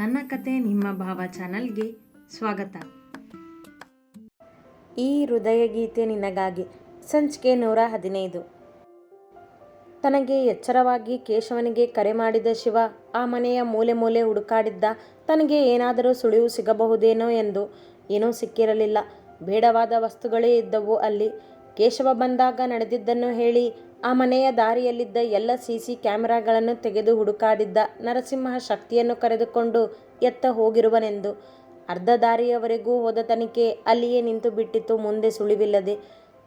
ನನ್ನ ಕತೆ ನಿಮ್ಮ ಭಾವ ಚಾನಲ್ಗೆ ಸ್ವಾಗತ. ಈ ಹೃದಯ ಗೀತೆ ನಿನಗಾಗಿ ಸಂಚಿಕೆ ನೂರ ಹದಿನೈದು. ತನಗೆ ಎಚ್ಚರವಾಗಿ ಕೇಶವನಿಗೆ ಕರೆ ಮಾಡಿದ ಶಿವ ಆ ಮನೆಯ ಮೂಲೆ ಮೂಲೆ ಹುಡುಕಾಡಿದ್ದ ತನಗೆ ಏನಾದರೂ ಸುಳಿವು ಸಿಗಬಹುದೇನೋ ಎಂದು ಏನೂ ಸಿಕ್ಕಿರಲಿಲ್ಲ. ಬೇಡವಾದ ವಸ್ತುಗಳೇ ಇದ್ದವು ಅಲ್ಲಿ. ಕೇಶವ ಬಂದಾಗ ನಡೆದಿದ್ದನ್ನು ಹೇಳಿ ಆ ಮನೆಯ ದಾರಿಯಲ್ಲಿದ್ದ ಎಲ್ಲ ಸಿ ಸಿ ಕ್ಯಾಮೆರಾಗಳನ್ನು ತೆಗೆದು ಹುಡುಕಾಡಿದ್ದ ನರಸಿಂಹ ಶಕ್ತಿಯನ್ನು ಕರೆದುಕೊಂಡು ಎತ್ತ ಹೋಗಿರುವನೆಂದು. ಅರ್ಧ ದಾರಿಯವರೆಗೂ ಹೋದ ತನಿಖೆ ಅಲ್ಲಿಯೇ ನಿಂತು ಬಿಟ್ಟಿತು, ಮುಂದೆ ಸುಳಿವಿಲ್ಲದೆ.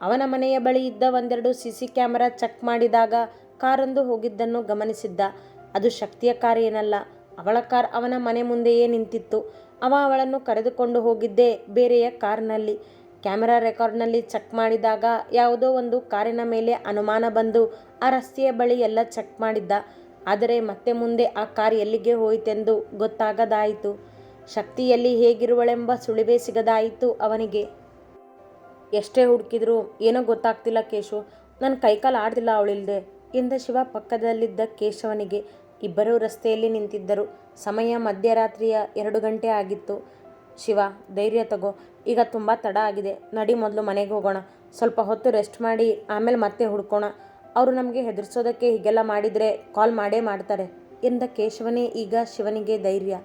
ಅವನ ಮನೆಯ ಬಳಿ ಇದ್ದ ಒಂದೆರಡು ಸಿ ಸಿ ಕ್ಯಾಮೆರಾ ಚೆಕ್ ಮಾಡಿದಾಗ ಕಾರೊಂದು ಹೋಗಿದ್ದನ್ನು ಗಮನಿಸಿದ್ದ. ಅದು ಶಕ್ತಿಯ ಕಾರ್ ಏನಲ್ಲ, ಅವಳ ಕಾರ್ ಅವನ ಮನೆ ಮುಂದೆಯೇ ನಿಂತಿತ್ತು. ಅವ ಅವಳನ್ನು ಕರೆದುಕೊಂಡು ಹೋಗಿದ್ದೆ ಬೇರೆಯ ಕಾರ್ನಲ್ಲಿ. ಕ್ಯಾಮೆರಾ ರೆಕಾರ್ಡ್ನಲ್ಲಿ ಚೆಕ್ ಮಾಡಿದಾಗ ಯಾವುದೋ ಒಂದು ಕಾರಿನ ಮೇಲೆ ಅನುಮಾನ ಬಂದು ಆ ರಸ್ತೆಯ ಬಳಿ ಎಲ್ಲ ಚೆಕ್ ಮಾಡಿದ್ದ. ಆದರೆ ಮತ್ತೆ ಮುಂದೆ ಆ ಕಾರ್ ಎಲ್ಲಿಗೆ ಹೋಯಿತೆಂದು ಗೊತ್ತಾಗದಾಯಿತು. ಶಕ್ತಿಯಲ್ಲಿ ಹೇಗಿರುವಳೆಂಬ ಸುಳಿವೇ ಸಿಗದಾಯಿತು ಅವನಿಗೆ. ಎಷ್ಟೇ ಹುಡುಕಿದ್ರು ಏನೋ ಗೊತ್ತಾಗ್ತಿಲ್ಲ ಕೇಶು. ನನ್ನ ಕೈಕಾಲು ಆಡ್ತಿಲ್ಲ ಅವಳಿಲ್ಲದೆ ಎಂದ ಶಿವ ಪಕ್ಕದಲ್ಲಿದ್ದ ಕೇಶವನಿಗೆ. ಇಬ್ಬರೂ ರಸ್ತೆಯಲ್ಲಿ ನಿಂತಿದ್ದರು. ಸಮಯ ಮಧ್ಯರಾತ್ರಿಯ ಎರಡು ಗಂಟೆ ಆಗಿತ್ತು. ಶಿವ, ಧೈರ್ಯ ತಗೋ. ಈಗ ತುಂಬ ತಡ ಆಗಿದೆ. ನಡಿ ಮೊದಲು ಮನೆಗೆ ಹೋಗೋಣ. ಸ್ವಲ್ಪ ಹೊತ್ತು ರೆಸ್ಟ್ ಮಾಡಿ, ಆಮೇಲೆ ಮತ್ತೆ ಹುಡ್ಕೋಣ. ಅವರು ನಮಗೆ ಹೆದರ್ಸೋದಕ್ಕೆ ಹೀಗೆಲ್ಲ ಮಾಡಿದರೆ ಕಾಲ್ ಮಾಡೇ ಮಾಡ್ತಾರೆ. ಎಂದ ಕೇಶವನೇ ಈಗ ಶಿವನಿಗೆ ಧೈರ್ಯ.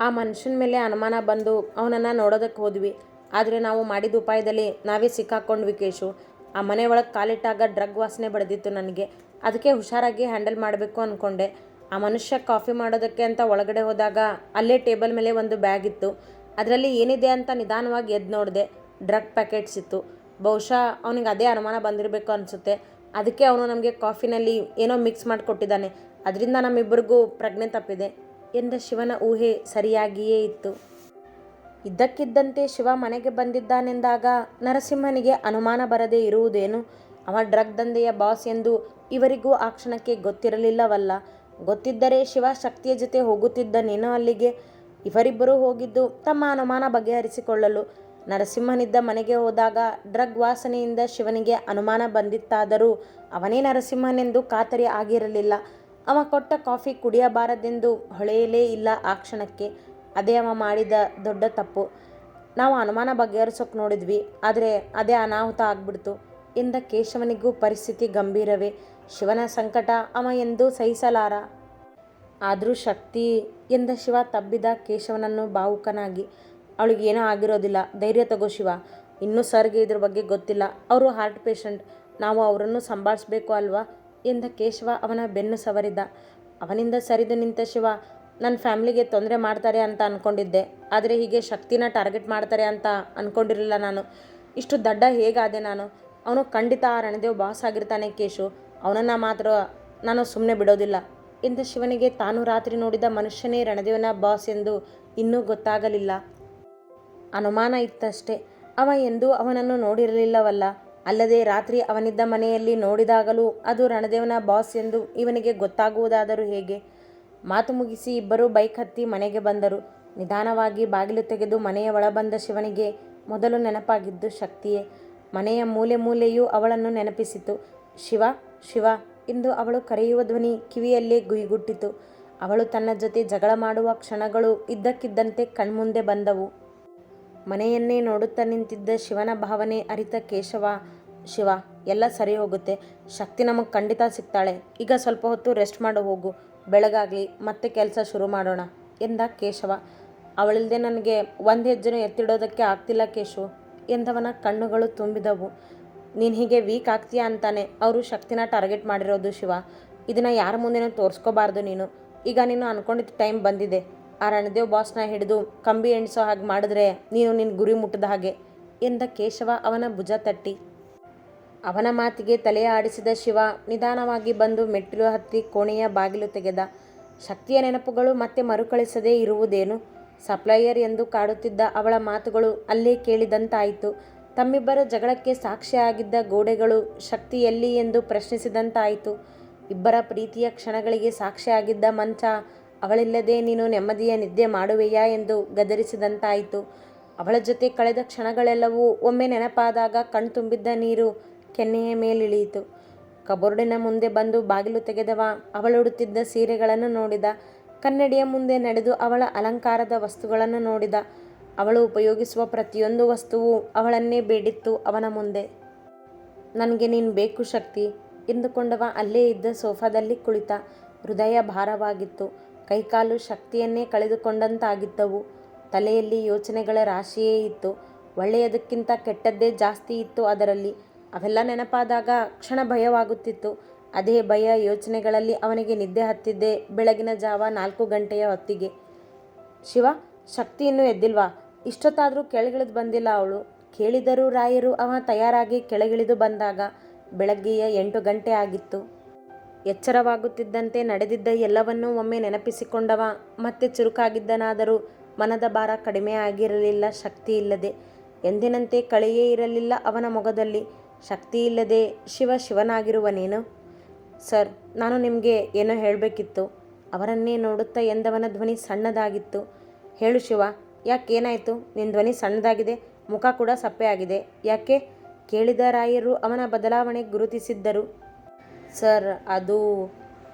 ಆ ಮನುಷ್ಯನ ಮೇಲೆ ಅನುಮಾನ ಬಂದು ಅವನನ್ನು ನೋಡೋದಕ್ಕೆ ಹೋದ್ವಿ. ಆದರೆ ನಾವು ಮಾಡಿದ ಉಪಾಯದಲ್ಲಿ ನಾವೇ ಸಿಕ್ಕಾಕ್ಕೊಂಡ್ವಿ ಕೇಶು. ಆ ಮನೆ ಒಳಗೆ ಕಾಲಿಟ್ಟಾಗ ಡ್ರಗ್ ವಾಸನೆ ಬಡ್ದಿತ್ತು ನನಗೆ. ಅದಕ್ಕೆ ಹುಷಾರಾಗಿ ಹ್ಯಾಂಡಲ್ ಮಾಡಬೇಕು ಅಂದ್ಕೊಂಡೆ ಆ ಮನುಷ್ಯ ಕಾಫಿ ಮಾಡೋದಕ್ಕೆ ಅಂತ ಒಳಗಡೆ ಹೋದಾಗ ಅಲ್ಲೇ ಟೇಬಲ್ ಮೇಲೆ ಒಂದು ಬ್ಯಾಗ್ ಇತ್ತು. ಅದರಲ್ಲಿ ಏನಿದೆ ಅಂತ ನಿಧಾನವಾಗಿ ಎದ್ದು ನೋಡಿದೆ. ಡ್ರಗ್ ಪ್ಯಾಕೆಟ್ಸ್ ಇತ್ತು. ಬಹುಶಃ ಅವನಿಗೆ ಅದೇ ಅನುಮಾನ ಬಂದಿರಬೇಕು ಅನಿಸುತ್ತೆ. ಅದಕ್ಕೆ ಅವನು ನಮಗೆ ಕಾಫಿನಲ್ಲಿ ಏನೋ ಮಿಕ್ಸ್ ಮಾಡಿಕೊಟ್ಟಿದ್ದಾನೆ. ಅದರಿಂದ ನಮ್ಮಿಬ್ಬರಿಗೂ ಪ್ರಜ್ಞೆ ತಪ್ಪಿದೆ. ಎಂದ ಶಿವನ ಊಹೆ ಸರಿಯಾಗಿಯೇ ಇತ್ತು. ಇದ್ದಕ್ಕಿದ್ದಂತೆ ಶಿವ ಮನೆಗೆ ಬಂದಿದ್ದಾನೆಂದಾಗ ನರಸಿಂಹನಿಗೆ ಅನುಮಾನ ಬರದೇ ಇರುವುದೇನು? ಅವ ಡ್ರಗ್ ದಂಧೆಯ ಬಾಸ್ ಎಂದು ಇವರಿಗೂ ಆ ಕ್ಷಣಕ್ಕೆ ಗೊತ್ತಿರಲಿಲ್ಲವಲ್ಲ. ಗೊತ್ತಿದ್ದರೆ ಶಿವ ಶಕ್ತಿಯ ಜೊತೆ ಹೋಗುತ್ತಿದ್ದ ನೀನು ಅಲ್ಲಿಗೆ. ಇವರಿಬ್ಬರೂ ಹೋಗಿದ್ದು ತಮ್ಮ ಅನುಮಾನ ಬಗೆಹರಿಸಿಕೊಳ್ಳಲು. ನರಸಿಂಹನಿದ್ದ ಮನೆಗೆ ಹೋದಾಗ ಡ್ರಗ್ ವಾಸನೆಯಿಂದ ಶಿವನಿಗೆ ಅನುಮಾನ ಬಂದಿತ್ತಾದರೂ ಅವನೇ ನರಸಿಂಹನೆಂದು ಖಾತರಿ ಆಗಿರಲಿಲ್ಲ. ಅವ ಕೊಟ್ಟ ಕಾಫಿ ಕುಡಿಯಬಾರದೆಂದು ಹೊಳೆಯಲೇ ಇಲ್ಲ ಆ ಕ್ಷಣಕ್ಕೆ. ಅದೇ ಅವ ಮಾಡಿದ ದೊಡ್ಡ ತಪ್ಪು. ನಾವು ಅನುಮಾನ ಬಗೆಹರಿಸೋಕೆ ನೋಡಿದ್ವಿ, ಆದರೆ ಅದೇ ಅನಾಹುತ ಆಗ್ಬಿಡ್ತು ಎಂದ ಕೇಶವನಿಗೂ ಪರಿಸ್ಥಿತಿ ಗಂಭೀರವೇ. ಶಿವನ ಸಂಕಟ ಅವ ಎಂದು ಸಹಿಸಲಾರ. ಆದರೂ ಶಕ್ತಿ ಎಂದ ಶಿವ ತಬ್ಬಿದ ಕೇಶವನನ್ನು ಭಾವುಕನಾಗಿ ಅವಳಿಗೆ ಏನೂ ಆಗಿರೋದಿಲ್ಲ. ಧೈರ್ಯ ತಗೋ ಶಿವ. ಇನ್ನೂ ಸರ್ಗೆ ಇದ್ರ ಬಗ್ಗೆ ಗೊತ್ತಿಲ್ಲ. ಅವರು ಹಾರ್ಟ್ ಪೇಷಂಟ್ ನಾವು ಅವರನ್ನು ಸಂಭಾಳಿಸ್ಬೇಕು ಅಲ್ವಾ? ಎಂದ ಕೇಶವ ಅವನ ಬೆನ್ನು ಸವರಿದ. ಅವನಿಂದ ಸರಿದು ನಿಂತ ಶಿವ ನನ್ನ ಫ್ಯಾಮ್ಲಿಗೆ ತೊಂದರೆ ಮಾಡ್ತಾರೆ ಅಂತ ಅಂದ್ಕೊಂಡಿದ್ದೆ ಆದರೆ ಹೀಗೆ ಶಕ್ತಿನ ಟಾರ್ಗೆಟ್ ಮಾಡ್ತಾರೆ ಅಂತ ಅಂದ್ಕೊಂಡಿರಲಿಲ್ಲ ನಾನು. ಇಷ್ಟು ದಡ್ಡ ಹೇಗಾದೆ ನಾನು? ಅವನು ಖಂಡಿತ ಆ ರಣದೇವ್ ಬಾಸ್ ಆಗಿರ್ತಾನೆ ಕೇಶು. ಅವನನ್ನು ಮಾತ್ರ ನಾನು ಸುಮ್ಮನೆ ಬಿಡೋದಿಲ್ಲ. ಇಂದು ಶಿವನಿಗೆ ತಾನು ರಾತ್ರಿ ನೋಡಿದ ಮನುಷ್ಯನೇ ರಣದೇವನ ಬಾಸ್ ಎಂದು ಇನ್ನೂ ಗೊತ್ತಾಗಲಿಲ್ಲ. ಅನುಮಾನ ಇತ್ತಷ್ಟೇ. ಅವ ಎಂದೂ ಅವನನ್ನು ನೋಡಿರಲಿಲ್ಲವಲ್ಲ. ಅಲ್ಲದೆ ರಾತ್ರಿ ಅವನಿದ್ದ ಮನೆಯಲ್ಲಿ ನೋಡಿದಾಗಲೂ ಅದು ರಣದೇವನ ಬಾಸ್ ಎಂದು ಇವನಿಗೆ ಗೊತ್ತಾಗುವುದಾದರೂ ಹೇಗೆ? ಮಾತು ಮುಗಿಸಿ ಇಬ್ಬರೂ ಬೈಕ್ ಹತ್ತಿ ಮನೆಗೆ ಬಂದರು. ನಿಧಾನವಾಗಿ ಬಾಗಿಲು ತೆಗೆದು ಮನೆಯ ಒಳಬಂದ ಶಿವನಿಗೆ ಮೊದಲು ನೆನಪಾಗಿದ್ದು ಶಕ್ತಿಯೇ. ಮನೆಯ ಮೂಲೆ ಮೂಲೆಯೂ ಅವಳನ್ನು ನೆನಪಿಸಿತು. ಶಿವ ಶಿವ, ಇಂದು ಅವಳು ಕರೆಯುವ ಧ್ವನಿ ಕಿವಿಯಲ್ಲೇ ಗುಯಿಗುಟ್ಟಿತು. ಅವಳು ತನ್ನ ಜೊತೆ ಜಗಳ ಮಾಡುವ ಕ್ಷಣಗಳು ಇದ್ದಕ್ಕಿದ್ದಂತೆ ಕಣ್ಮುಂದೆ ಬಂದವು. ಮನೆಯನ್ನೇ ನೋಡುತ್ತಾ ನಿಂತಿದ್ದ ಶಿವನ ಭಾವನೆ ಅರಿತ ಕೇಶವ, ಶಿವ, ಎಲ್ಲ ಸರಿ ಹೋಗುತ್ತೆ. ಶಕ್ತಿ ನಮಗೆ ಖಂಡಿತ ಸಿಗ್ತಾಳೆ. ಈಗ ಸ್ವಲ್ಪ ಹೊತ್ತು ರೆಸ್ಟ್ ಮಾಡೋ, ಹೋಗು. ಬೆಳಗಾಗಲಿ, ಮತ್ತೆ ಕೆಲಸ ಶುರು ಮಾಡೋಣ ಎಂದ ಕೇಶವ. ಅವಳಿಲ್ಲದೆ ನನಗೆ ಒಂದು ಹೆಜ್ಜೆನೂ ಎತ್ತಿಡೋದಕ್ಕೆ ಆಗ್ತಿಲ್ಲ ಕೇಶು ಎಂದವನ ಕಣ್ಣುಗಳು ತುಂಬಿದವು. ನೀನು ಹೀಗೆ ವೀಕ್ ಆಗ್ತೀಯಾ ಅಂತಾನೆ ಅವರು ಶಕ್ತಿನ ಟಾರ್ಗೆಟ್ ಮಾಡಿರೋದು ಶಿವ. ಇದನ್ನು ಯಾರ ಮುಂದೆನೂ ತೋರಿಸ್ಕೋಬಾರ್ದು ನೀನು. ಈಗ ನೀನು ಅಂದ್ಕೊಂಡಿದ್ದ ಟೈಮ್ ಬಂದಿದೆ. ಆ ರಣದೇವ್ ಬಾಸ್ನ ಹಿಡಿದು ಕಂಬಿ ಎಣಿಸೋ ಹಾಗೆ ಮಾಡಿದ್ರೆ ನೀನು ನಿನ್ನ ಗುರಿ ಮುಟ್ಟದ ಹಾಗೆ ಎಂದ ಕೇಶವ ಅವನ ಭುಜ ತಟ್ಟಿ. ಅವನ ಮಾತಿಗೆ ತಲೆಯ ಆಡಿಸಿದ ಶಿವ ನಿಧಾನವಾಗಿ ಬಂದು ಮೆಟ್ಟಿಲು ಹತ್ತಿ ಕೋಣೆಯ ಬಾಗಿಲು ತೆಗೆದ. ಶಕ್ತಿಯ ನೆನಪುಗಳು ಮತ್ತೆ ಮರುಕಳಿಸದೇ ಇರುವುದೇನು? ಸಪ್ಲೈಯರ್ ಎಂದು ಕಾಡುತ್ತಿದ್ದ ಅವಳ ಮಾತುಗಳು ಅಲ್ಲೇ ಕೇಳಿದಂತಾಯಿತು. ತಮ್ಮಿಬ್ಬರ ಜಗಳಕ್ಕೆ ಸಾಕ್ಷಿಯಾಗಿದ್ದ ಗೋಡೆಗಳು ಶಕ್ತಿ ಎಲ್ಲಿ ಎಂದು ಪ್ರಶ್ನಿಸಿದಂತಾಯಿತು. ಇಬ್ಬರ ಪ್ರೀತಿಯ ಕ್ಷಣಗಳಿಗೆ ಸಾಕ್ಷಿಯಾಗಿದ್ದ ಮಂಚ, ಅವಳಿಲ್ಲದೆ ನೀನು ನೆಮ್ಮದಿಯ ನಿದ್ದೆ ಮಾಡುವೆಯಾ ಎಂದು ಗದರಿಸಿದಂತಾಯಿತು. ಅವಳ ಜೊತೆ ಕಳೆದ ಕ್ಷಣಗಳೆಲ್ಲವೂ ಒಮ್ಮೆ ನೆನಪಾದಾಗ ಕಣ್ತುಂಬಿದ್ದ ನೀರು ಕೆನ್ನೆಯ ಮೇಲಿಳಿಯಿತು. ಕಬೋರ್ಡಿನ ಮುಂದೆ ಬಂದು ಬಾಗಿಲು ತೆಗೆದವ, ಅವಳುಡುತ್ತಿದ್ದ ಸೀರೆಗಳನ್ನು ನೋಡಿದ, ಕನ್ನಡಿಯ ಮುಂದೆ ನಡೆದು ಅವಳ ಅಲಂಕಾರದ ವಸ್ತುಗಳನ್ನು ನೋಡಿದ ಅವಳು ಉಪಯೋಗಿಸುವ ಪ್ರತಿಯೊಂದು ವಸ್ತುವು ಅವಳನ್ನೇ ಬೇಡಿತ್ತು ಅವನ ಮುಂದೆ. ನನಗೆ ನೀನು ಬೇಕು ಶಕ್ತಿ ಎಂದುಕೊಂಡವ ಅಲ್ಲೇ ಇದ್ದ ಸೋಫಾದಲ್ಲಿ ಕುಳಿತ. ಹೃದಯ ಭಾರವಾಗಿತ್ತು. ಕೈಕಾಲು ಶಕ್ತಿಯನ್ನೇ ಕಳೆದುಕೊಂಡಂತಾಗಿದ್ದವು. ತಲೆಯಲ್ಲಿ ಯೋಚನೆಗಳ ರಾಶಿಯೇ ಇತ್ತು. ಒಳ್ಳೆಯದಕ್ಕಿಂತ ಕೆಟ್ಟದ್ದೇ ಜಾಸ್ತಿ ಇತ್ತು ಅದರಲ್ಲಿ. ಅವೆಲ್ಲ ನೆನಪಾದಾಗ ಕ್ಷಣ ಭಯವಾಗುತ್ತಿತ್ತು. ಅದೇ ಭಯ ಯೋಚನೆಗಳಲ್ಲಿ ಅವನಿಗೆ ನಿದ್ದೆ ಹತ್ತಿದ್ದೆ ಬೆಳಗಿನ ಜಾವ ನಾಲ್ಕು ಗಂಟೆಯ ಹೊತ್ತಿಗೆ. ಶಿವ ಶಕ್ತಿ ಇನ್ನೂ ಎದ್ದಿಲ್ವಾ? ಇಷ್ಟೊತ್ತಾದರೂ ಕೆಳಗಿಳಿದು ಬಂದಿಲ್ಲ ಅವಳು. ಕೇಳಿದರೂ ರಾಯರು ಅವ ತಯಾರಾಗಿ ಕೆಳಗಿಳಿದು ಬಂದಾಗ ಬೆಳಗ್ಗೆಯ ಎಂಟು ಗಂಟೆ ಆಗಿತ್ತು. ಎಚ್ಚರವಾಗುತ್ತಿದ್ದಂತೆ ನಡೆದಿದ್ದ ಎಲ್ಲವನ್ನೂ ಒಮ್ಮೆ ನೆನಪಿಸಿಕೊಂಡವ. ಮತ್ತೆ ಚುರುಕಾಗಿದ್ದನಾದರೂ ಮನದ ಭಾರ ಕಡಿಮೆ ಆಗಿರಲಿಲ್ಲ, ಶಕ್ತಿ ಇಲ್ಲದೆ. ಎಂದಿನಂತೆ ಕಳೆಯೇ ಇರಲಿಲ್ಲ ಅವನ ಮೊಗದಲ್ಲಿ. ಶಕ್ತಿ ಇಲ್ಲದೆ ಶಿವ ಶಿವನಾಗಿರುವನೇನು? ಸರ್, ನಾನು ನಿಮಗೆ ಏನೋ ಹೇಳಬೇಕಿತ್ತು. ಅವರನ್ನೇ ನೋಡುತ್ತಾ ಎಂದವನ ಧ್ವನಿ ಸಣ್ಣದಾಗಿತ್ತು. ಹೇಳು ಶಿವ ಯಾಕೇನಾಯಿತು ನಿನ್ನ ಧ್ವನಿ ಸಣ್ಣದಾಗಿದೆ, ಮುಖ ಕೂಡ ಸಪ್ಪೆ ಆಗಿದೆ. ಯಾಕೆ? ಕೇಳಿದ ರಾಯರು ಅವನ ಬದಲಾವಣೆ ಗುರುತಿಸಿದ್ದರು. ಸರ್, ಅದು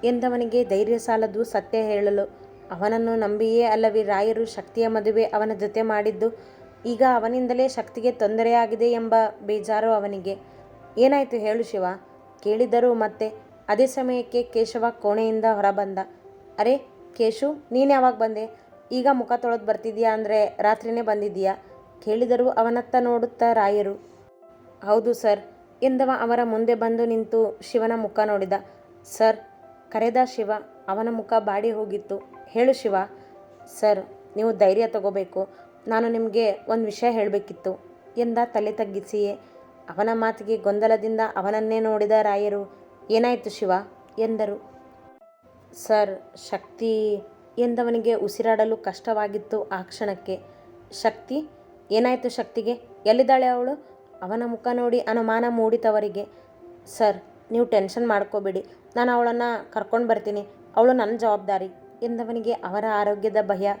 ಎಂದವನಿಗೆ ಧೈರ್ಯ ಸಾಲದು ಸತ್ಯ ಹೇಳಲು. ಅವನನ್ನು ನಂಬಿಯೇ ಅಲ್ಲವೇ ರಾಯರು ಶಕ್ತಿಯ ಮದುವೆ ಅವನ ಜೊತೆ ಮಾಡಿದ್ದು. ಈಗ ಅವನಿಂದಲೇ ಶಕ್ತಿಗೆ ತೊಂದರೆಯಾಗಿದೆ ಎಂಬ ಬೇಜಾರು ಅವನಿಗೆ. ಏನಾಯಿತು ಹೇಳು ಶಿವ. ಕೇಳಿದರು ಮತ್ತೆ ಅದೇ ಸಮಯಕ್ಕೆ ಕೇಶವ ಕೋಣೆಯಿಂದ ಹೊರಬಂದ. ಅರೆ, ಕೇಶು, ನೀನು ಯಾವಾಗ ಬಂದೆ? ಈಗ ಮುಖ ತೊಳೆದು ಬರ್ತಿದ್ಯಾ ಅಂದರೆ ರಾತ್ರಿನೇ ಬಂದಿದ್ದೀಯಾ? ಕೇಳಿದರು ಅವನತ್ತ ನೋಡುತ್ತಾ ರಾಯರು. ಹೌದು ಸರ್. ಎಂದವ ಅವರ ಮುಂದೆ ಬಂದು ನಿಂತು ಶಿವನ ಮುಖ ನೋಡಿದ. ಸರ್, ಕರೆದ ಶಿವ, ಅವನ ಮುಖ ಬಾಡಿ ಹೋಗಿತ್ತು. ಹೇಳು ಶಿವ. ಸರ್, ನೀವು ಧೈರ್ಯ ತಗೋಬೇಕು. ನಾನು ನಿಮಗೆ ಒಂದು ವಿಷಯ ಹೇಳಬೇಕಿತ್ತು. ಎಂದ ತಲೆ ತಗ್ಗಿಸಿಯೇ. ಅವನ ಮಾತಿಗೆ ಗೊಂದಲದಿಂದ ಅವನನ್ನೇ ನೋಡಿದ ರಾಯರು, ಏನಾಯಿತು ಶಿವ? ಎಂದರು. ಸರ್, ಶಕ್ತಿ ಎಂದವನಿಗೆ ಉಸಿರಾಡಲು ಕಷ್ಟವಾಗಿತ್ತು ಆ ಕ್ಷಣಕ್ಕೆ. ಶಕ್ತಿ? ಏನಾಯಿತು ಶಕ್ತಿಗೆ? ಎಲ್ಲಿದ್ದಾಳೆ ಅವಳು? ಅವನ ಮುಖ ನೋಡಿ ಅನುಮಾನ ಮೂಡಿತವರಿಗೆ. ಸರ್, ನೀವು ಟೆನ್ಷನ್ ಮಾಡ್ಕೋಬೇಡಿ. ನಾನು ಅವಳನ್ನು ಕರ್ಕೊಂಡು ಬರ್ತೀನಿ. ಅವಳು ನನ್ನ ಜವಾಬ್ದಾರಿ ಎಂದವನಿಗೆ ಅವರ ಆರೋಗ್ಯದ ಭಯ.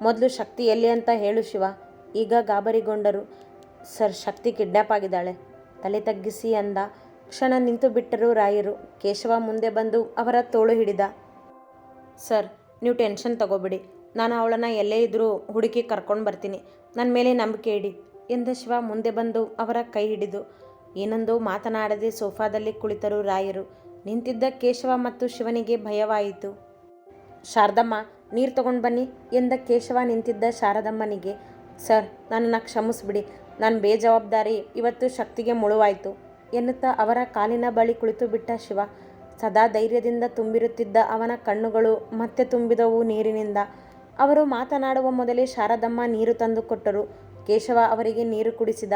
ಮೊದಲು ಶಕ್ತಿ ಎಲ್ಲಿ ಅಂತ ಹೇಳು ಶಿವ. ಈಗ ಗಾಬರಿಗೊಂಡರು. ಸರ್, ಶಕ್ತಿ ಕಿಡ್ನ್ಯಾಪ್ ಆಗಿದ್ದಾಳೆ. ತಲೆ ತಗ್ಗಿಸಿ ಅಂದ. ಕ್ಷಣ ನಿಂತು ಬಿಟ್ಟರು ರಾಯರು. ಕೇಶವ ಮುಂದೆ ಬಂದು ಅವರ ತೋಳು ಹಿಡಿದ. ಸರ್ ನೀವು ಟೆನ್ಷನ್ ತಗೋಬೇಡಿ. ನಾನು ಅವಳನ್ನು ಎಲ್ಲೇ ಇದ್ದರೂ ಹುಡುಕಿ ಕರ್ಕೊಂಡು ಬರ್ತೀನಿ. ನನ್ನ ಮೇಲೆ ನಂಬಿಕೆ ಇಡಿ. ಎಂದ ಶಿವ ಮುಂದೆ ಬಂದು ಅವರ ಕೈ ಹಿಡಿದು, ಏನೊಂದು ಮಾತನಾಡದೆ ಸೋಫಾದಲ್ಲಿ ಕುಳಿತರು ರಾಯರು. ನಿಂತಿದ್ದ ಕೇಶವ ಮತ್ತು ಶಿವನಿಗೆ ಭಯವಾಯಿತು. ಶಾರದಮ್ಮ, ನೀರು ತಗೊಂಡು ಬನ್ನಿ ಎಂದ ಕೇಶವ ನಿಂತಿದ್ದ ಶಾರದಮ್ಮನಿಗೆ. ಸರ್, ನನ್ನನ್ನು ಕ್ಷಮಿಸ್ಬಿಡಿ. ನಾನು ಬೇಜವಾಬ್ದಾರಿ ಇವತ್ತು ಶಕ್ತಿಗೆ ಮುಳುವಾಯಿತು ಎನ್ನುತ್ತಾ ಅವರ ಕಾಲಿನ ಬಳಿ ಕುಳಿತು ಬಿಟ್ಟ ಶಿವ. ಸದಾ ಧೈರ್ಯದಿಂದ ತುಂಬಿರುತ್ತಿದ್ದ ಅವನ ಕಣ್ಣುಗಳು ಮತ್ತೆ ತುಂಬಿದವು ನೀರಿನಿಂದ. ಅವರು ಮಾತನಾಡುವ ಮೊದಲೇ ಶಾರದಮ್ಮ ನೀರು ತಂದು ಕೊಟ್ಟರು. ಕೇಶವ ಅವರಿಗೆ ನೀರು ಕುಡಿಸಿದ.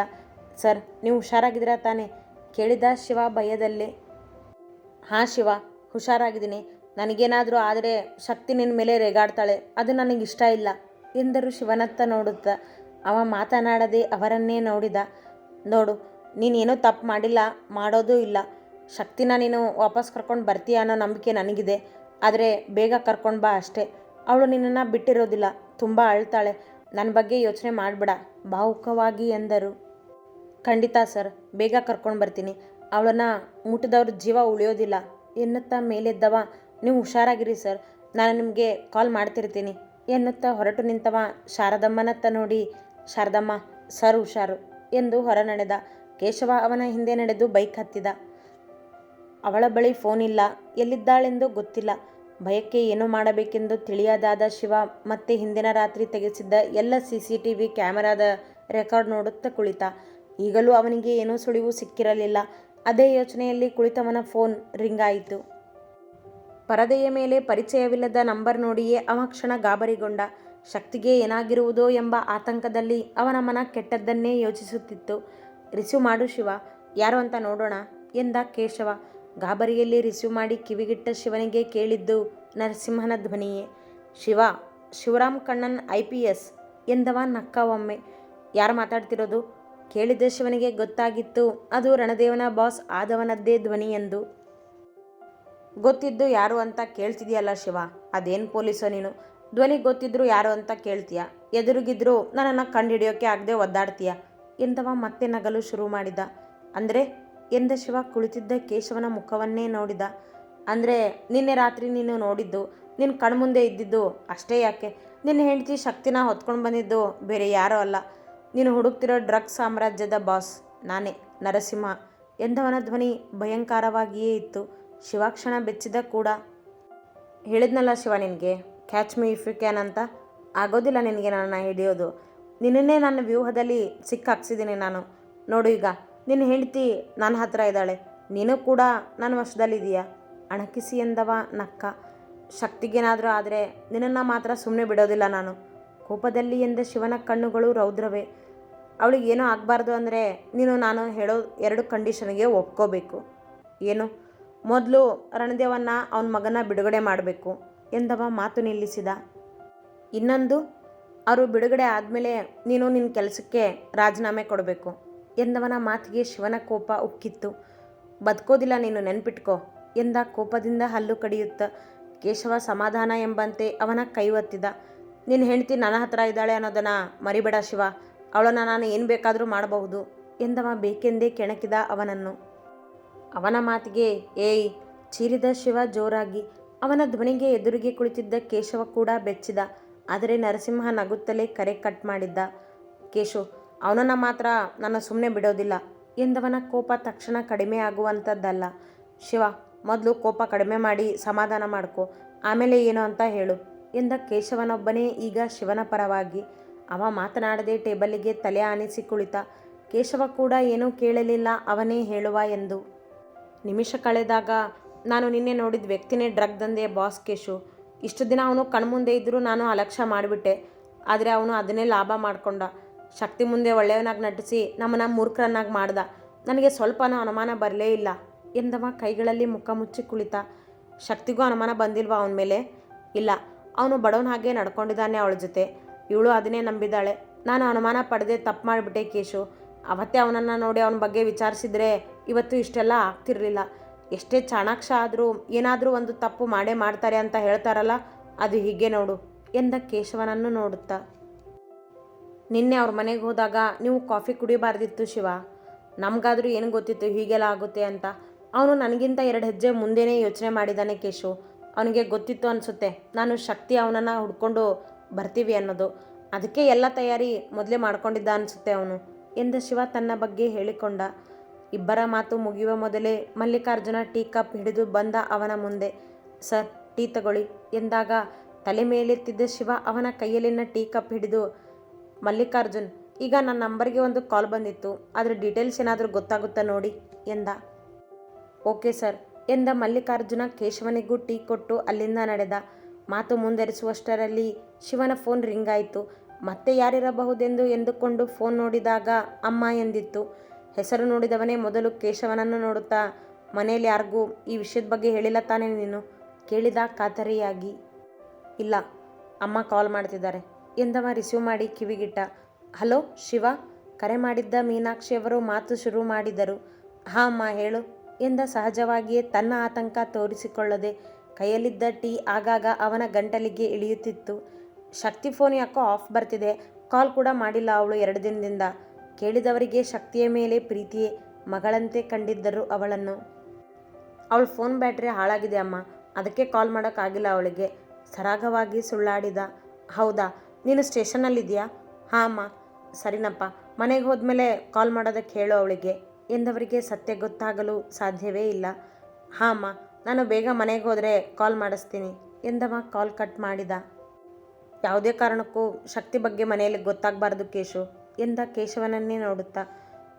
ಸರ್, ನೀವು ಹುಷಾರಾಗಿದ್ದೀರಾ ತಾನೇ? ಕೇಳಿದ ಶಿವ ಭಯದಲ್ಲೇ. ಹಾಂ ಶಿವ, ಹುಷಾರಾಗಿದ್ದೀನಿ. ನನಗೇನಾದರೂ ಆದರೆ ಶಕ್ತಿ ನಿನ್ನ ಮೇಲೆ ರೇಗಾಡ್ತಾಳೆ. ಅದು ನನಗಿಷ್ಟ ಇಲ್ಲ, ಎಂದರು ಶಿವನತ್ತ ನೋಡುತ್ತಾ. ಅವ ಮಾತನಾಡದೆ ಅವರನ್ನೇ ನೋಡಿದ. ನೋಡು, ನೀನೇನೂ ತಪ್ಪು ಮಾಡಿಲ್ಲ, ಮಾಡೋದೂ ಇಲ್ಲ. ಶಕ್ತಿನ ನೀನು ವಾಪಸ್ ಕರ್ಕೊಂಡು ಬರ್ತೀಯ ಅನ್ನೋ ನಂಬಿಕೆ ನನಗಿದೆ. ಆದರೆ ಬೇಗ ಕರ್ಕೊಂಡು ಬಾ ಅಷ್ಟೇ. ಅವಳು ನಿನ್ನನ್ನು ಬಿಟ್ಟಿರೋದಿಲ್ಲ. ತುಂಬ ಅಳ್ತಾಳೆ. ನನ್ನ ಬಗ್ಗೆ ಯೋಚನೆ ಮಾಡಬೇಡ. ಭಾವುಕವಾಗಿ ಎಂದರು. ಖಂಡಿತ ಸರ್. ಬೇಗ ಕರ್ಕೊಂಡು ಬರ್ತೀನಿ. ಅವಳನ್ನು ಮುಟ್ಟಿದವ್ರ ಜೀವ ಉಳಿಯೋದಿಲ್ಲ. ಎನ್ನುತ್ತಾ ಮೇಲೆದ್ದವ. ನೀವು ಹುಷಾರಾಗಿರಿ ಸರ್. ನಾನು ನಿಮಗೆ ಕಾಲ್ ಮಾಡ್ತಿರ್ತೀನಿ. ಎನ್ನುತ್ತಾ ಹೊರಟು ನಿಂತವ ಶಾರದಮ್ಮನತ್ತ ನೋಡಿ, ಶಾರದಮ್ಮ, ಸರ್ ಹುಷಾರು ಎಂದು ಹೊರ ನಡೆದ ಕೇಶವ ಅವನ ಹಿಂದೆ ನಡೆದು ಬೈಕ್ ಹತ್ತಿದ. ಅವಳ ಬಳಿ ಫೋನ್ ಇಲ್ಲ. ಎಲ್ಲಿದ್ದಾಳೆಂದು ಗೊತ್ತಿಲ್ಲ. ಭಯಕ್ಕೆ ಏನು ಮಾಡಬೇಕೆಂದು ತಿಳಿಯದಾದ ಶಿವ ಮತ್ತೆ ಹಿಂದಿನ ರಾತ್ರಿ ತೆಗೆಸಿದ್ದ ಎಲ್ಲ ಸಿ ಸಿ ಟಿ ವಿ ಕ್ಯಾಮೆರಾದ ರೆಕಾರ್ಡ್ ನೋಡುತ್ತಾ ಕುಳಿತ. ಈಗಲೂ ಅವನಿಗೆ ಏನೂ ಸುಳಿವು ಸಿಕ್ಕಿರಲಿಲ್ಲ. ಅದೇ ಯೋಚನೆಯಲ್ಲಿ ಕುಳಿತವನ ಫೋನ್ ರಿಂಗ್ ಆಯಿತು. ಪರದೆಯ ಮೇಲೆ ಪರಿಚಯವಿಲ್ಲದ ನಂಬರ್ ನೋಡಿಯೇ ಅವ ಕ್ಷಣ ಗಾಬರಿಗೊಂಡ. ಶಕ್ತಿಗೆ ಏನಾಗಿರುವುದೋ ಎಂಬ ಆತಂಕದಲ್ಲಿ ಅವನ ಮನ ಕೆಟ್ಟದ್ದನ್ನೇ ಯೋಚಿಸುತ್ತಿತ್ತು. ರಿಸೀವ್ ಮಾಡು ಶಿವ. ಯಾರು ಅಂತ ನೋಡೋಣ ಎಂದ ಕೇಶವ. ಗಾಬರಿಯಲ್ಲಿ ರಿಸೀವ್ ಮಾಡಿ ಕಿವಿಗಿಟ್ಟ ಶಿವನಿಗೆ ಕೇಳಿದ್ದು ನರಸಿಂಹನ ಧ್ವನಿಯೇ. Shiva, Shivaram Kannan I P S ಎಂದವ ನಕ್ಕ ಒಮ್ಮೆ ಯಾರು ಮಾತಾಡ್ತಿರೋದು? ಕೇಳಿದ್ದ ಶಿವನಿಗೆ ಗೊತ್ತಾಗಿತ್ತು, ಅದು ರಣದೇವನ ಬಾಸ್ ಆದವನದ್ದೇ ಧ್ವನಿ ಎಂದು. ಗೊತ್ತಿದ್ದು ಯಾರು ಅಂತ ಕೇಳ್ತಿದ್ಯಲ್ಲ ಶಿವ, ಅದೇನು ಪೊಲೀಸೋ ನೀನು? ಧ್ವನಿ ಗೊತ್ತಿದ್ರು ಯಾರು ಅಂತ ಕೇಳ್ತೀಯ? ಎದುರುಗಿದ್ರು ನನ್ನನ್ನು ಕಂಡುಹಿಡಿಯೋಕೆ ಆಗದೆ ಒದ್ದಾಡ್ತೀಯ? ಎಂದವ ಮತ್ತೆ ನಗಲು ಶುರು ಮಾಡಿದ. ಅಂದರೆ ಎಂದ ಶಿವ ಕುಳಿತಿದ್ದ ಕೇಶವನ ಮುಖವನ್ನೇ ನೋಡಿದ. ಅಂದರೆ ನಿನ್ನೆ ರಾತ್ರಿ ನೀನು ನೋಡಿದ್ದು ನಿನ್ನ ಕಣ್ಮುಂದೆ ಇದ್ದಿದ್ದು ಅಷ್ಟೇ ಯಾಕೆ? ನಿನ್ನ ಹೆಂಡತಿ ಶಕ್ತಿನ ಹೊತ್ಕೊಂಡು ಬಂದಿದ್ದು ಬೇರೆ ಯಾರೋ ಅಲ್ಲ. ನೀನು ಹುಡುಕ್ತಿರೋ ಡ್ರಗ್ಸ್ ಸಾಮ್ರಾಜ್ಯದ ಬಾಸ್, ನಾನೇ, ನರಸಿಂಹ. ಎಂದವನ ಧ್ವನಿ ಭಯಂಕರವಾಗಿಯೇ ಇತ್ತು. ಶಿವಾಕ್ಷಣ ಬೆಚ್ಚಿದ ಕೂಡ. ಹೇಳಿದ್ನಲ್ಲ ಶಿವ ನಿನಗೆ catch me if you can ಅಂತ. ಆಗೋದಿಲ್ಲ ನಿನಗೆ ನನ್ನ ಹಿಡಿಯೋದು. ನಿನ್ನನ್ನೇ ನನ್ನ ವ್ಯೂಹದಲ್ಲಿ ಸಿಕ್ಕಾಕ್ಸಿದ್ದೀನಿ ನಾನು. ನೋಡು ಈಗ ನಿನ್ನ ಹೆಂಡತಿ ನನ್ನ ಹತ್ರ ಇದ್ದಾಳೆ. ನೀನು ಕೂಡ ನನ್ನ ವಶದಲ್ಲಿದೆಯಾ ಅಣಕಿಸಿ ಎಂದವ ನಕ್ಕ. ಶಕ್ತಿಗೇನಾದರೂ ಆದರೆ ನಿನ್ನನ್ನು ಮಾತ್ರ ಸುಮ್ಮನೆ ಬಿಡೋದಿಲ್ಲ ನಾನು. ಕೋಪದಲ್ಲಿ ಎಂದ ಶಿವನ ಕಣ್ಣುಗಳು ರೌದ್ರವೇ. ಅವಳಿಗೆ ಏನೂ ಆಗಬಾರ್ದು ಅಂದರೆ ನೀನು ನಾನು ಹೇಳೋ ಎರಡು ಕಂಡೀಷನ್ಗೆ ಒಪ್ಕೋಬೇಕು. ಏನು? ಮೊದಲು ರಣದೇವನ್ನ ಅವನ ಮಗನ ಬಿಡುಗಡೆ ಮಾಡಬೇಕು ಎಂದವ ಮಾತು ನಿಲ್ಲಿಸಿದ. ಇನ್ನೊಂದು, ಅವರು ಬಿಡುಗಡೆ ಆದಮೇಲೆ ನೀನು ನಿನ್ನ ಕೆಲಸಕ್ಕೆ ರಾಜೀನಾಮೆ ಕೊಡಬೇಕು. ಎಂದವನ ಮಾತಿಗೆ ಶಿವನ ಕೋಪ ಉಕ್ಕಿತ್ತು. ಬದುಕೋದಿಲ್ಲ ನೀನು ನೆನ್ಪಿಟ್ಕೋ ಎಂದ ಕೋಪದಿಂದ ಹಲ್ಲು ಕಡಿಯುತ್ತ. ಕೇಶವ ಸಮಾಧಾನ ಎಂಬಂತೆ ಅವನ ಕೈ ಒತ್ತಿದ. ನಿನ್ನ ಹೆಂಡತಿ ನನ್ನ ಹತ್ರ ಇದ್ದಾಳೆ ಅನ್ನೋದನ್ನ ಮರಿಬೇಡ ಶಿವ. ಅವಳನ್ನು ನಾನು ಏನು ಬೇಕಾದರೂ ಮಾಡಬಹುದು ಎಂದವ ಬೇಕೆಂದೇ ಕೆಣಕಿದ ಅವನನ್ನು. ಅವನ ಮಾತಿಗೆ, ಏಯ್! ಚೀರಿದ ಶಿವ ಜೋರಾಗಿ. ಅವನ ಧ್ವನಿಗೆ ಎದುರಿಗೆ ಕುಳಿತಿದ್ದ ಕೇಶವ ಕೂಡ ಬೆಚ್ಚಿದ. ಆದರೆ ನರಸಿಂಹ ನಗುತ್ತಲೇ ಕರೆ ಕಟ್ ಮಾಡಿದ್ದ. ಕೇಶು ಅವನನ್ನು ಮಾತ್ರ ನಾನು ಸುಮ್ಮನೆ ಬಿಡೋದಿಲ್ಲ. ಎಂದವನ ಕೋಪ ತಕ್ಷಣ ಕಡಿಮೆ ಆಗುವಂಥದ್ದಲ್ಲ ಶಿವ, ಮೊದಲು ಕೋಪ ಕಡಿಮೆ ಮಾಡಿ ಸಮಾಧಾನ ಮಾಡ್ಕೊ, ಆಮೇಲೆ ಏನು ಅಂತ ಹೇಳು, ಎಂದ ಕೇಶವನೊಬ್ಬನೇ ಈಗ ಶಿವನ ಪರವಾಗಿ. ಅವ ಮಾತನಾಡದೆ ಟೇಬಲಿಗೆ ತಲೆ ಆನಿಸಿ ಕುಳಿತ. ಕೇಶವ ಕೂಡ ಏನೂ ಕೇಳಲಿಲ್ಲ, ಅವನೇ ಹೇಳುವ ಎಂದು. ನಿಮಿಷ ಕಳೆದಾಗ, ನಾನು ನಿನ್ನೆ ನೋಡಿದ ವ್ಯಕ್ತಿನೇ ಡ್ರಗ್ ದಂದೆ ಬಾಸ್ ಕೇಶು. ಇಷ್ಟು ದಿನ ಅವನು ಕಣ್ಮುಂದೆ ಇದ್ದರೂ ನಾನು ಅಲಕ್ಷ್ಯ ಮಾಡಿಬಿಟ್ಟೆ. ಆದರೆ ಅವನು ಅದನ್ನೇ ಲಾಭ ಮಾಡಿಕೊಂಡ. ಶಕ್ತಿ ಮುಂದೆ ಒಳ್ಳೆಯವನಾಗಿ ನಟಿಸಿ ನಮ್ಮನ್ನು ಮೂರ್ಖರನ್ನಾಗಿ ಮಾಡ್ದ. ನನಗೆ ಸ್ವಲ್ಪನೂ ಅನುಮಾನ ಬರಲೇ ಇಲ್ಲ. ಎಂದವ ಕೈಗಳಲ್ಲಿ ಮುಖ ಮುಚ್ಚಿ ಕುಳಿತ. ಶಕ್ತಿಗೂ ಅನುಮಾನ ಬಂದಿಲ್ವಾ ಅವನ ಮೇಲೆ? ಇಲ್ಲ. ಅವನು ಬಡವನ ಹಾಗೆ ನಡ್ಕೊಂಡಿದ್ದಾನೆ ಅವಳ ಜೊತೆ. ಇವಳು ಅದನ್ನೇ ನಂಬಿದ್ದಾಳೆ ನಾನು ಅನುಮಾನ ಪಡೆದೇ ತಪ್ಪು ಮಾಡಿಬಿಟ್ಟೆ ಕೇಶು. ಅವತ್ತೇ ಅವನನ್ನು ನೋಡಿ ಅವನ ಬಗ್ಗೆ ವಿಚಾರಿಸಿದರೆ ಇವತ್ತು ಇಷ್ಟೆಲ್ಲ ಆಗ್ತಿರಲಿಲ್ಲ. ಎಷ್ಟೇ ಚಾಣಾಕ್ಷ ಆದರೂ ಏನಾದರೂ ಒಂದು ತಪ್ಪು ಮಾಡೇ ಮಾಡ್ತಾರೆ ಅಂತ ಹೇಳ್ತಾರಲ್ಲ, ಅದು ಹೀಗೆ ನೋಡು ಎಂದ ಕೇಶವನನ್ನು ನೋಡುತ್ತಾ. ನಿನ್ನೆ ಅವ್ರ ಮನೆಗೆ ಹೋದಾಗ ನೀವು ಕಾಫಿ ಕುಡಿಬಾರ್ದಿತ್ತು ಶಿವ. ನಮಗಾದರೂ ಏನು ಗೊತ್ತಿತ್ತು ಹೀಗೆಲ್ಲ ಆಗುತ್ತೆ ಅಂತ. ಅವನು ನನಗಿಂತ ಎರಡು ಹೆಜ್ಜೆ ಮುಂದೆನೇ ಯೋಚನೆ ಮಾಡಿದ್ದಾನೆ ಕೇಶು. ಅವನಿಗೆ ಗೊತ್ತಿತ್ತು ಅನಿಸುತ್ತೆ, ನಾನು ಶಕ್ತಿ ಅವನನ್ನು ಹುಡ್ಕೊಂಡು ಬರ್ತೀವಿ ಅನ್ನೋದು. ಅದಕ್ಕೆ ಎಲ್ಲ ತಯಾರಿ ಮೊದಲೇ ಮಾಡ್ಕೊಂಡಿದ್ದ ಅನಿಸುತ್ತೆ ಅವನು. ಎಂದು ಶಿವ ತನ್ನ ಬಗ್ಗೆ ಹೇಳಿಕೊಂಡ. ಇಬ್ಬರ ಮಾತು ಮುಗಿಯುವ ಮೊದಲೇ ಮಲ್ಲಿಕಾರ್ಜುನ ಟೀ ಕಪ್ ಹಿಡಿದು ಬಂದ ಅವನ ಮುಂದೆ. ಸರ್, ಟೀ ತಗೊಳ್ಳಿ ಎಂದಾಗ ತಲೆ ಮೇಲೆತ್ತಿದ್ದ ಶಿವ ಅವನ ಕೈಯಲ್ಲಿನ ಟೀ ಕಪ್ ಹಿಡಿದು ಮಲ್ಲಿಕಾರ್ಜುನ್, ಈಗ ನನ್ನ ನಂಬರ್ಗೆ ಒಂದು ಕಾಲ್ ಬಂದಿತ್ತು ಅದರ ಡೀಟೇಲ್ಸ್ ಏನಾದರೂ ಗೊತ್ತಾಗುತ್ತಾ ನೋಡಿ, ಎಂದ. ಓಕೆ ಸರ್, ಎಂದ ಮಲ್ಲಿಕಾರ್ಜುನ ಕೇಶವನಿಗೂ ಟೀ ಕೊಟ್ಟು ಅಲ್ಲಿಂದ ನಡೆದ. ಮಾತು ಮುಂದರಿಸುವಷ್ಟರಲ್ಲಿ ಶಿವನ ಫೋನ್ ರಿಂಗ್ ಆಯಿತು. ಮತ್ತೆ ಯಾರಿರಬಹುದೆಂದು ಎಂದುಕೊಂಡು ಫೋನ್ ನೋಡಿದಾಗ ಅಮ್ಮ ಎಂದಿತ್ತು. ಹೆಸರು ನೋಡಿದವನೇ ಮೊದಲು ಕೇಶವನನ್ನು ನೋಡುತ್ತಾ, ಮನೆಯಲ್ಲಿ ಯಾರಿಗೂ ಈ ವಿಷಯದ ಬಗ್ಗೆ ಹೇಳಿಲ್ಲ ತಾನೇ ನೀನು? ಕೇಳಿದ ಖಾತರಿಯಾಗಿ. ಇಲ್ಲ, ಅಮ್ಮ ಕಾಲ್ ಮಾಡ್ತಿದ್ದಾರೆ. ಎಂದವ ರಿಸೀವ್ ಮಾಡಿ ಕಿವಿಗಿಟ್ಟ. ಹಲೋ ಶಿವ, ಕರೆ ಮಾಡಿದ್ದ ಮೀನಾಕ್ಷಿಯವರು ಮಾತು ಶುರು ಮಾಡಿದರು. ಹಾ ಅಮ್ಮ ಹೇಳು ಎಂದ ಸಹಜವಾಗಿಯೇ ತನ್ನ ಆತಂಕ ತೋರಿಸಿಕೊಳ್ಳದೆ ಕೈಯಲ್ಲಿದ್ದ ಟೀ ಆಗಾಗ ಅವನ ಗಂಟಲಿಗೆ ಇಳಿಯುತ್ತಿತ್ತು. ಶಕ್ತಿ ಫೋನ್ ಯಾಕೋ ಆಫ್ ಬರ್ತಿದೆ, ಕಾಲ್ ಕೂಡ ಮಾಡಿಲ್ಲ ಅವಳು ಎರಡು ದಿನದಿಂದ. ಕೇಳಿದವರಿಗೆ ಶಕ್ತಿಯ ಮೇಲೆ ಪ್ರೀತಿಯೇ ಮಗಳಂತೆ ಕಂಡಿದ್ದರು ಅವಳನ್ನು. ಅವಳ ಫೋನ್ ಬ್ಯಾಟ್ರಿ ಹಾಳಾಗಿದೆ ಅಮ್ಮ, ಅದಕ್ಕೆ ಕಾಲ್ ಮಾಡೋಕ್ಕಾಗಿಲ್ಲ ಅವಳಿಗೆ. ಸರಾಗವಾಗಿ ಸುಳ್ಳಾಡಿದ. ಹೌದಾ ನೀನು ಸ್ಟೇಷನ್ನಲ್ಲಿದೆಯಾ ಹಾಂ, ಅಮ್ಮ. ಸರಿನಪ್ಪ. ಮನೆಗೆ ಹೋದ್ಮೇಲೆ ಕಾಲ್ ಮಾಡೋದಕ್ಕೆ ಹೇಳು ಅವಳಿಗೆ. ಎಂದವರಿಗೆ ಸತ್ಯ ಗೊತ್ತಾಗಲು ಸಾಧ್ಯವೇ ಇಲ್ಲ. ಹಾಂ, ಅಮ್ಮ. ನಾನು ಬೇಗ ಮನೆಗೆ ಹೋದರೆ ಕಾಲ್ ಮಾಡಿಸ್ತೀನಿ ಎಂದವ ಕಾಲ್ ಕಟ್ ಮಾಡಿದ. ಯಾವುದೇ ಕಾರಣಕ್ಕೂ ಶಕ್ತಿ ಬಗ್ಗೆ ಮನೆಯಲ್ಲಿ ಗೊತ್ತಾಗಬಾರ್ದು ಕೇಶು ಎಂದ ಕೇಶವನನ್ನೇ ನೋಡುತ್ತಾ.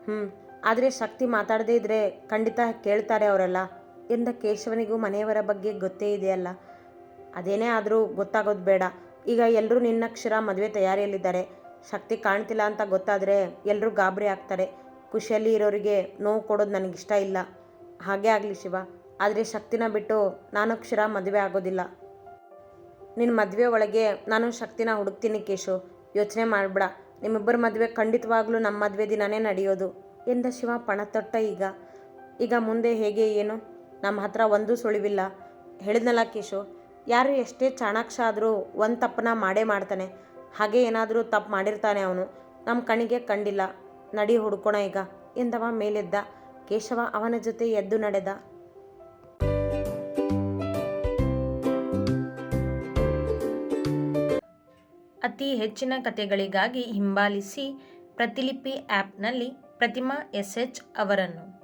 ಹ್ಞೂ ಆದರೆ ಶಕ್ತಿ ಮಾತಾಡದೇ ಇದ್ದರೆ ಖಂಡಿತ ಕೇಳ್ತಾರೆ ಅವರೆಲ್ಲ ಎಂದ ಕೇಶವನಿಗೂ ಮನೆಯವರ ಬಗ್ಗೆ ಗೊತ್ತೇ ಇದೆಯಲ್ಲ. ಅದೇನೇ ಆದರೂ ಗೊತ್ತಾಗೋದು ಬೇಡ. ಈಗ ಎಲ್ಲರೂ ನಿನ್ನಕ್ಷರ ಮದುವೆ ತಯಾರಿಯಲ್ಲಿದ್ದಾರೆ. ಶಕ್ತಿ ಕಾಣ್ತಿಲ್ಲ ಅಂತ ಗೊತ್ತಾದರೆ ಎಲ್ಲರೂ ಗಾಬರಿ ಆಗ್ತಾರೆ. ಖುಷಿಯಲ್ಲಿ ಇರೋರಿಗೆ ನೋವು ಕೊಡೋದು ನನಗಿಷ್ಟ ಇಲ್ಲ. ಹಾಗೇ ಆಗಲಿ ಶಿವ. ಆದರೆ ಶಕ್ತಿನ ಬಿಟ್ಟು ನಾನು ಅಕ್ಷರ ಮದುವೆ ಆಗೋದಿಲ್ಲ. ನಿನ್ನ ಮದುವೆ ಒಳಗೆ ನಾನು ಶಕ್ತಿನ ಹುಡುಕ್ತೀನಿ ಕೇಶು. ಯೋಚನೆ ಮಾಡಬೇಡ. ನಿಮ್ಮಿಬ್ಬರ ಮದುವೆ ಖಂಡಿತವಾಗ್ಲೂ ನಮ್ಮ ಮದುವೆ ದಿನನೇ ನಡೆಯೋದು ಎಂದ ಶಿವ ಪಣತೊಟ್ಟ ಈಗ. ಈಗ ಮುಂದೆ ಹೇಗೆ ಏನು? ನಮ್ಮ ಹತ್ರ ಒಂದೂ ಸುಳಿವಿಲ್ಲ. ಹೇಳಿದ್ನಲ್ಲ ಕೇಶು. ಯಾರು ಎಷ್ಟೇ ಚಾಣಾಕ್ಷ ಆದರೂ ಒಂದು ತಪ್ಪನ್ನ ಮಾಡೇ ಮಾಡ್ತಾನೆ. ಹಾಗೆ ಏನಾದರೂ ತಪ್ಪು ಮಾಡಿರ್ತಾನೆ ಅವನು. ನಮ್ಮ ಕಣ್ಣಿಗೆ ಕಂಡಿಲ್ಲ. ನಡಿ ಹುಡ್ಕೋಣ ಈಗ. ಎಂದವ ಮೇಲೆದ್ದ. ಕೇಶವ ಅವನ ಜೊತೆ ಎದ್ದು ನಡೆದ. ಅತಿ ಹೆಚ್ಚಿನ ಕಥೆಗಳಿಗಾಗಿ ಹಿಂಬಾಲಿಸಿ ಪ್ರತಿಲಿಪಿ ಆ್ಯಪ್ನಲ್ಲಿ ಪ್ರತಿಮಾ ಎಸ್ ಎಚ್ ಅವರನ್ನು.